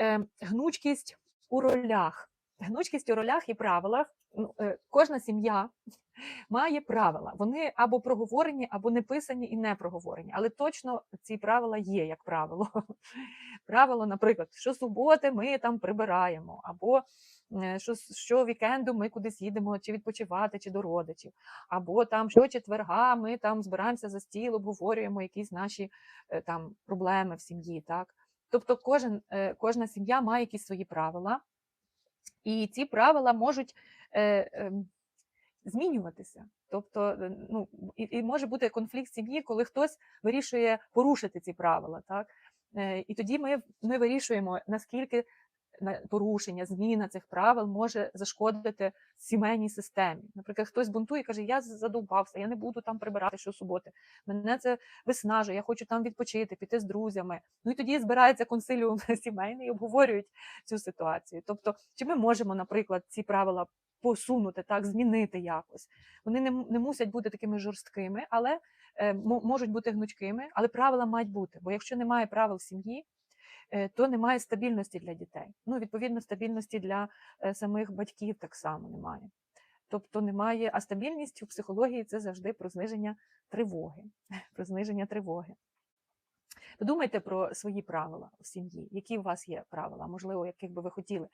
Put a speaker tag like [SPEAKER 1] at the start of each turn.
[SPEAKER 1] е, гнучкість у ролях. Гнучкість у ролях і правилах. Ну, е, кожна сім'я має правила. Вони або проговорені, або не писані і не проговорені. Але точно ці правила є, як правило. Правило, наприклад, що суботи ми там прибираємо, або е, що, що вікенду ми кудись їдемо, чи відпочивати, чи до родичів, або там що четверга ми там збираємося за стіл, обговорюємо якісь наші там проблеми в сім'ї. Так? Тобто кожен, е, кожна сім'я має якісь свої правила, і ці правила можуть е, ем, змінюватися. Тобто, е, ну, і, і може бути конфлікт сім'ї, коли хтось вирішує порушити ці правила. Так? І тоді ми, ми вирішуємо, наскільки на- порушення, зміна цих правил може зашкодити сімейній системі. Наприклад, хтось бунтує і каже: Я задовбався, я не буду там прибирати щосуботи. Мене це виснажує, я хочу там відпочити, піти з друзями. Ну і тоді збирається консиліум сімейний і обговорюють цю ситуацію. Тобто, чи ми можемо, наприклад, ці правила посунути, так, змінити якось. Вони не, не мусять бути такими жорсткими, але е, можуть бути гнучкими, але правила мають бути. Бо якщо немає правил в сім'ї, то немає стабільності для дітей. Ну, відповідно, стабільності для е, самих батьків так само немає. Тобто немає, а стабільність у психології це завжди про зниження тривоги. Про зниження тривоги. Подумайте про свої правила в сім'ї, які у вас є правила, можливо, яких би ви хотіли,